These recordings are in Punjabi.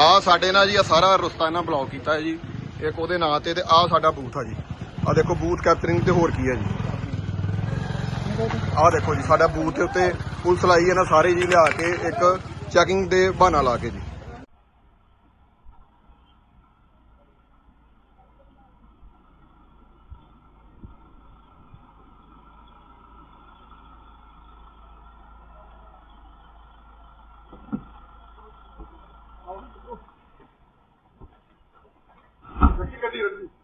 ਆ ਸਾਡੇ ਨਾਲ ਜੀ, ਆ ਸਾਰਾ ਰਸਤਾ ਇਹਨਾਂ ਬਲੌਕ ਕੀਤਾ ਹੈ ਜੀ। ਇੱਕ ਉਹਦੇ ਨਾਂ ਤੇ ਤੇ ਆ ਸਾਡਾ ਬੂਥ ਆ ਜੀ। ਆ ਦੇਖੋ ਬੂਥ ਕੈਪਚਰਿੰਗ ਤੇ ਹੋਰ ਕੀ ਹੈ ਜੀ। ਆ ਦੇਖੋ ਜੀ, ਸਾਡਾ ਬੂਥ ਦੇ ਉੱਤੇ ਪੁਲਿਸ ਲਾਈ ਇਹਨਾਂ ਸਾਰੇ ਜੀ ਲਿਆ ਕੇ ਇੱਕ ਚੈਕਿੰਗ ਦੇ ਬਹਾਨਾ ਲਾ ਕੇ ਜੀ। வேண்டியிருந்தது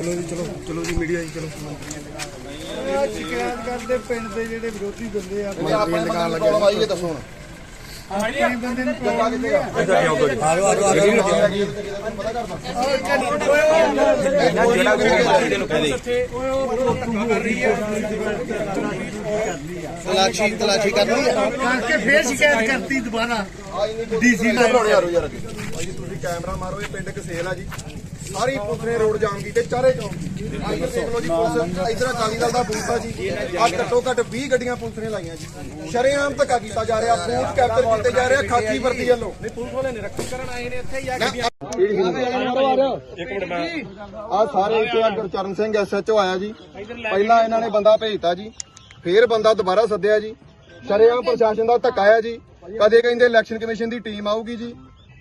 ਚਲੋ ਜੀ ਚਲੋ ਚਲੋ ਜੀ ਮੀਡੀਆ ਜੀ ਚਲੋ। ਸ਼ਿਕਾਇਤ ਕਰਦੇ ਪਿੰਡ ਦੇ ਜਿਹੜੇ ਵਿਰੋਧੀ ਬੰਦੇ ਆ। ਆਪਣੇ ਦੁਕਾਨ ਲੱਗੇ ਆਈਏ ਦੱਸੋ ਹੁਣ ਕਈ ਬੰਦੇ ਨੂੰ ਪ੍ਰੋਬਲਮ ਨਹੀਂ ਆ ਤਲਾਸ਼ੀ ਤਲਾਸ਼ੀ ਕਰਨੀ ਹੈ ਕਰਕੇ ਫੇਰ ਸ਼ਿਕਾਇਤ ਕਰਤੀ ਦੁਬਾਰਾ। ਡੀਸੀ ਦਾ ਬਣਾਉਣੇ ਯਾਰੋ ਯਾਰ ਅੱਗੇ ਭਾਈ ਜੀ ਤੁਸੀਂ ਕੈਮਰਾ ਮਾਰੋ ਇਹ ਪਿੰਡ ਕਸੇਲ ਆ ਜੀ। ਸਾਰੀ ਪੁਲਿਸ ਰੋਡ ਜਾਮ ਕੀਤੇ ਚਾਰੇ ਚੌਂਕ ਇੱਧਰ ਦੇਖ ਲਓ ਜੀ ਪੁਲਿਸ ਇਧਰ ਅਕਾਲੀ ਦਲ ਦਾ ਆ ਜੀ। ਆ ਘੱਟੋ ਘੱਟ 20 ਗੱਡੀਆਂ ਪੁਲਿਸ ਨੇ ਲਾਈਆਂ ਜੀ। ਸ਼ਰੇਆਮ ਧੱਕਾ ਕੀਤਾ ਜਾ ਰਿਹਾ ਬੂਥ ਕੈਪਚਰ ਕੀਤੇ ਜਾ ਰਹੇ ਖਾਕੀ ਵਰਦੀ ਵੱਲੋਂ। ਨਹੀਂ ਪੁਲਿਸ ਵਾਲੇ ਨਿਰੱਖਣ ਕਰਨ ਆਏ ਨੇ ਇੱਥੇ ਜਾਂ। ਆ ਸਾਰੇ ਇੱਥੇ ਆ ਗੁਰਚਰਨ ਸਿੰਘ ਐਸਐਚਓ ਆਇਆ ਜੀ। ਪਹਿਲਾਂ ਇਹਨਾਂ ਨੇ ਬੰਦਾ ਭੇਜਤਾ ਜੀ। ਫੇਰ ਬੰਦਾ ਦੁਬਾਰਾ ਸੱਦਿਆ ਜੀ। ਸ਼ਰੇਆਮ ਪ੍ਰਸ਼ਾਸਨ ਦਾ ਧੱਕਾ ਆ ਜੀ। ਕਦੇ ਕਹਿੰਦੇ ਇਲੈਕਸ਼ਨ ਕਮਿਸ਼ਨ ਦੀ ਟੀਮ ਆਊਗੀ ਜੀ।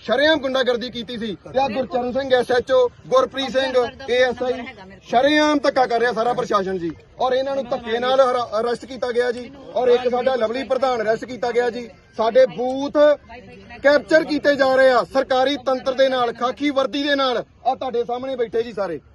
ਸ਼ਰੇਆਮ ਗੁੰਡਾਗਰਦੀ ਕੀਤੀ ਸੀ ਤੇ ਆ ਗੁਰਚਰਨ ਸਿੰਘ ਐਸਐਚਓ ਗੁਰਪ੍ਰੀਤ ਸਿੰਘ ਏਐਸਆਈ ਸ਼ਰੇਆਮ ਧੱਕਾ ਕਰ ਰਿਹਾ ਸਾਰਾ ਪ੍ਰਸ਼ਾਸਨ ਜੀ। ਔਰ ਇਹਨਾਂ ਨੂੰ ਧੱਕੇ ਨਾਲ ਅਰੈਸਟ ਕੀਤਾ ਗਿਆ ਜੀ। ਔਰ ਇੱਕ ਸਾਡਾ ਲਵਲੀ ਪ੍ਰਧਾਨ ਅਰੈਸਟ ਕੀਤਾ ਗਿਆ ਜੀ। ਸਾਡੇ ਬੂਥ ਕੈਪਚਰ ਕੀਤੇ ਜਾ ਰਹੇ ਆ। ਸਰਕਾਰੀ ਤੰਤਰ ਦੇ ਨਾਲ ਖਾਕੀ ਵਰਦੀ ਦੇ ਨਾਲ। ਆ ਤੁਹਾਡੇ ਸਾਹਮਣੇ ਬੈਠੇ ਜੀ ਸਾਰੇ।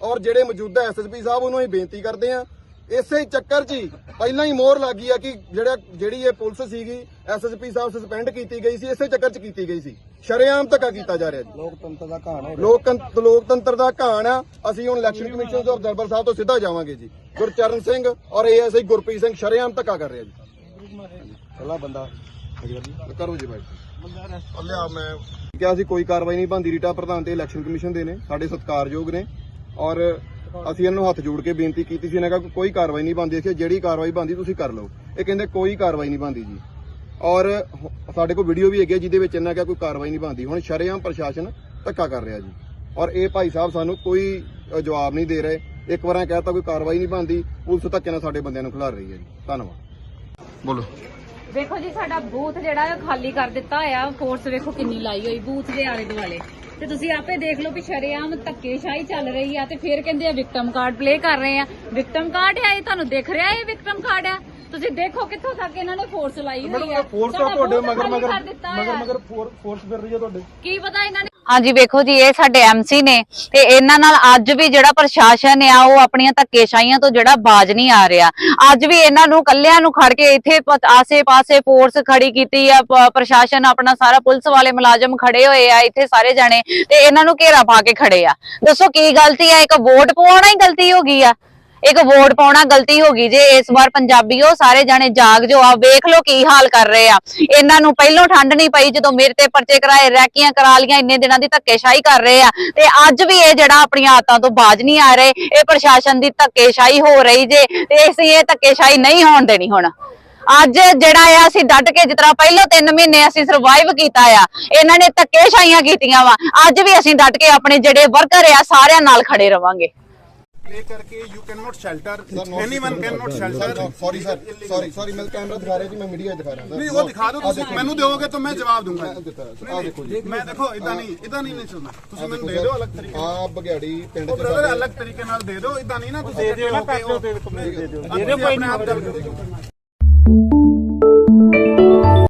ਔਰ ਜਿਹੜੇ ਮੌਜੂਦਾ ਐਸਐਸਪੀ ਸਾਹਿਬ ਉਹਨੂੰ ਅਸੀਂ ਬੇਨਤੀ ਕਰਦੇ ਆ ਇਸੇ ਚੱਕਰ 'ਚ ਹੀ ਪਹਿਲਾਂ ਹੀ ਮੋਹਰ ਲੱਗੀ ਆ ਕਿ ਜਿਹੜਾ ਜਿਹੜੀ ਇਹ ਪੁਲਿਸ ਸੀਗੀ ਐਸਐਸਪੀ ਸਾਹਿਬ ਸਸਪੈਂਡ ਕੀਤੀ ਗਈ ਸੀ ਇਸੇ ਚੱਕਰ 'ਚ ਕੀਤੀ ਗਈ ਸੀ। ਸ਼ਰੇਆਮ ਧੱਕਾ ਕੀਤਾ ਜਾ ਰਿਹਾ ਜੀ। ਲੋਕਤੰਤਰ ਦਾ ਕਹਾਣ ਹੈ ਲੋਕਤੰਤਰ ਲੋਕਤੰਤਰ ਦਾ ਕਹਾਣ ਆ ਅਸੀਂ ਹੁਣ ਇਲੈਕਸ਼ਨ ਕਮਿਸ਼ਨ ਤੋਂ ਦਰਬਾਰ ਸਾਹਿਬ ਤੋਂ ਸਿੱਧਾ ਜਾਵਾਂਗੇ ਜੀ। ਗੁਰਚਰਨ ਸਿੰਘ ਔਰ ਏਐਸਆਈ ਗੁਰਪ੍ਰੀਤ ਸਿੰਘ ਸ਼ਰੇਆਮ ਧੱਕਾ ਕਰ ਰਿਹਾ ਜੀ। ਪਹਿਲਾ ਬੰਦਾ। ਕਰੋ ਜੀ ਬਾਈ ਲਿਆ ਮੈਂ। ਕਿਹਾ ਸੀ ਕੋਈ ਕਾਰਵਾਈ ਨਹੀਂ ਬੰਦੀ ਰੀਟਾ ਪ੍ਰਧਾਨ ਤੇ ਇਲੈਕਸ਼ਨ ਕਮਿਸ਼ਨ ਦੇ ਨੇ ਸਾਡੇ ਸਤਿਕਾਰਯੋਗ ਨੇ। ਔਰ ਅਸੀਂ ਇਹਨਾਂ ਨੂੰ ਹੱਥ ਜੋੜ ਕੇ ਬੇਨਤੀ ਕੀਤੀ ਸੀ, ਇਹਨਾਂ ਕਾ ਕੋਈ ਕਾਰਵਾਈ ਨਹੀਂ ਬੰਦੀ ਸੀ ਜਿਹੜੀ ਕਾਰਵਾਈ ਬੰਦੀ ਤੁਸੀਂ ਕਰ ਲਓ। ਇਹ ਕਹਿੰਦੇ ਕੋਈ ਕਾਰਵਾਈ ਨਹੀਂ ਬੰਦੀ ਜੀ। ਔਰ ਸਾਡੇ ਕੋਲ ਵੀਡੀਓ ਵੀ ਹੈਗੀ ਹੈ ਜਿਹਦੇ ਵਿੱਚ ਇਹਨਾਂ ਕਿਹਾ ਕੋਈ ਕਾਰਵਾਈ ਨਹੀਂ ਬੰਦੀ ਹੁਣ ਸ਼ਰੇਆਮ ਪ੍ਰਸ਼ਾਸਨ ਧੱਕਾ ਕਰ ਰਿਹਾ ਜੀ। ਔਰ ਇਹ ਭਾਈ ਸਾਹਿਬ ਸਾਨੂੰ ਕੋਈ ਜਵਾਬ ਨਹੀਂ ਦੇ ਰਹੇ। ਇੱਕ ਵਾਰਾਂ ਕਹਿਤਾ ਕੋਈ ਕਾਰਵਾਈ ਨਹੀਂ ਬੰਦੀ ਪੁਲਿਸ ਧੱਕੇ ਨਾਲ ਸਾਡੇ ਬੰਦਿਆਂ ਨੂੰ ਖਿਲਾਰ ਰਹੀ ਹੈ ਜੀ। ਧੰਨਵਾਦ। ਬੋਲੋ। ਵੇਖੋ ਜੀ, ਸਾਡਾ ਬੂਥ ਜਿਹੜਾ ਖਾਲੀ ਕਰ ਦਿੱਤਾ ਹੋਇਆ। ਫੋਰਸ ਵੇਖੋ ਕਿੰਨੀ ਲਾਈ ਹੋਈ, ਬੂਥ ਦੇ ਆਲੇ ਦੁਆਲੇ ਤੇ ਤੁਸੀਂ ਆਪੇ ਦੇਖ ਲਓ ਵੀ ਸ਼ਰੇਆਮ ਧੱਕੇਸ਼ਾਹੀ ਚੱਲ ਰਹੀ ਆ ਤੇ ਫਿਰ ਕਹਿੰਦੇ ਆ ਵਿਕਟਮ ਕਾਰਡ ਪਲੇ ਕਰ ਰਹੇ ਆ। ਵਿਕਟਮ ਕਾਰਡ ਆ ਇਹ ਤੁਹਾਨੂੰ ਦਿਖ ਰਿਹਾ ਇਹ ਵਿਕਟਮ ਕਾਰਡ ਆ ਤੁਸੀਂ ਦੇਖੋ ਕਿੱਥੋਂ ਤੱਕ ਇਹਨਾਂ ਨੇ ਫੋਰਸ ਲਾਈ ਹੋਈ ਆ। ਫੋਰਸ ਤਾਂ ਤੁਹਾਡੇ ਮਗਰ ਮਗਰ ਮਗਰ ਮਗਰ ਫੋਰਸ ਫਿਰ ਰਹੀ ਹੈ ਤੁਹਾਡੇ। ਕੀ ਪਤਾ ਇਹਨਾਂ ਨੇ ਹਾਂਜੀ, ਵੇਖੋ ਜੀ, ਇਹ ਸਾਡੇ ਐਮਸੀ ਨੇ ਤੇ ਇਹਨਾਂ ਨਾਲ ਅੱਜ ਵੀ ਜਿਹੜਾ ਪ੍ਰਸ਼ਾਸਨ ਆ, ਉਹ ਆਪਣੀਆਂ ਧੱਕੇਸ਼ਾਹੀਆਂ ਤੋਂ ਜਿਹੜਾ ਬਾਜ ਨਹੀਂ ਆ ਰਿਹਾ। ਅੱਜ ਵੀ ਇਹਨਾਂ ਨੂੰ ਕੱਲਿਆਂ ਨੂੰ ਖੜ ਕੇ ਇੱਥੇ ਪ- ਆਸੇ-ਪਾਸੇ ਫੋਰਸ ਖੜੀ ਕੀਤੀ ਆ ਪ੍ਰਸ਼ਾਸਨ ਆਪਣਾ ਸਾਰਾ ਪੁਲਿਸ ਵਾਲੇ ਮੁਲਾਜ਼ਮ ਖੜੇ ਹੋਏ ਆ, ਇੱਥੇ ਸਾਰੇ ਜਾਣੇ ਤੇ ਇਹਨਾਂ ਨੂੰ ਘੇਰਾ ਪਾ ਕੇ ਖੜੇ ਆ। ਦੱਸੋ ਕੀ ਗਲਤੀ ਆ? ਇੱਕ ਵੋਟ ਪਵਾਉਣਾ ਹੀ ਗਲਤੀ ਹੋ ਗਈ ਆ? ਇੱਕ ਵੋਟ ਪਾਉਣਾ ਗਲਤੀ ਹੋ ਗਈ ਜੇ ਇਸ ਵਾਰ ਪੰਜਾਬੀਓ ਸਾਰੇ ਜਾਣੇ ਜਾਗ ਜੋ ਆ ਵੇਖ ਲਓ ਕੀ ਹਾਲ ਕਰ ਰਹੇ ਆ। ਇਹਨਾਂ ਨੂੰ ਪਹਿਲੋਂ ਠੰਡ ਨਹੀਂ ਪਈ ਜਦੋਂ ਮੇਰੇ ਤੇ ਪਰਚੇ ਕਰਾਏ, ਰੈਕੀਆਂ ਕਰਾ ਲੀਆਂ ਇੰਨੇ ਦਿਨਾਂ ਦੀ ਧੱਕੇਸ਼ਾਹੀ ਕਰ ਰਹੇ ਆ। ਤੇ ਅੱਜ ਵੀ ਇਹ ਜਿਹੜਾ ਆਪਣੀਆਂ ਆਦਤਾਂ ਤੋਂ ਬਾਜ ਨਹੀਂ ਆ ਰਹੇ, ਇਹ ਪ੍ਰਸ਼ਾਸਨ ਦੀ ਧੱਕੇਸ਼ਾਹੀ ਹੋ ਰਹੀ ਜੇ, ਤੇ ਅਸੀਂ ਇਹ ਧੱਕੇਸ਼ਾਹੀ ਨਹੀਂ ਹੋਣ ਦੇਣੀ ਹੁਣ। ਅੱਜ ਜਿਹੜਾ ਆ, ਅਸੀਂ ਡਟ ਕੇ ਜਿਸ ਤਰ੍ਹਾਂ ਪਹਿਲਾਂ 3 ਮਹੀਨੇ ਅਸੀਂ ਸਰਵਾਈਵ ਕੀਤਾ ਆ, ਇਹਨਾਂ ਨੇ ਧੱਕੇਸ਼ਾਹੀਆਂ ਕੀਤੀਆਂ ਵਾ। ਅੱਜ ਵੀ ਅਸੀਂ ਡਟ ਕੇ ਆਪਣੇ ਜਿਹੜੇ ਵਰਕਰ ਆ, ਸਾਰਿਆਂ ਨਾਲ ਖੜੇ ਰਵਾਂਗੇ। play करके you cannot shelter anyone cannot shelter sorry sir sorry sorry ਮੈਂ ਕੈਮਰਾ ਦਿਖਾ ਰਿਹਾ ਜੀ ਮੈਂ ਮੀਡੀਆ ਦਿਖਾ ਰਿਹਾ ਸਰ नहीं वो दिखा दो ਤੁਸੀਂ ਮੈਨੂੰ ਦਿਓਗੇ ਤਾਂ ਮੈਂ ਜਵਾਬ ਦੂੰਗਾ ਆ ਦੇਖੋ ਜੀ ਮੈਂ ਦੇਖੋ ਇਦਾਂ ਨਹੀਂ ਇਦਾਂ ਨਹੀਂ ਚੱਲਣਾ ਤੁਸੀਂ ਮੈਨੂੰ ਦੇ ਦਿਓ ਅਲੱਗ ਤਰੀਕੇ ਆ ਬਗਿਆੜੀ ਪਿੰਡ ਉਹ ਚ ਬ੍ਰਦਰ ਸਾਡੇ ਅਲੱਗ ਤਰੀਕੇ ਨਾਲ ਦੇ ਦਿਓ ਇਦਾਂ ਨਹੀਂ ਨਾ ਤੁਸੀਂ ਦੇ ਦਿਓ ਨਾ ਦੇ ਦਿਓ ਦੇ ਦਿਓ ਕੋਈ ਨਹੀਂ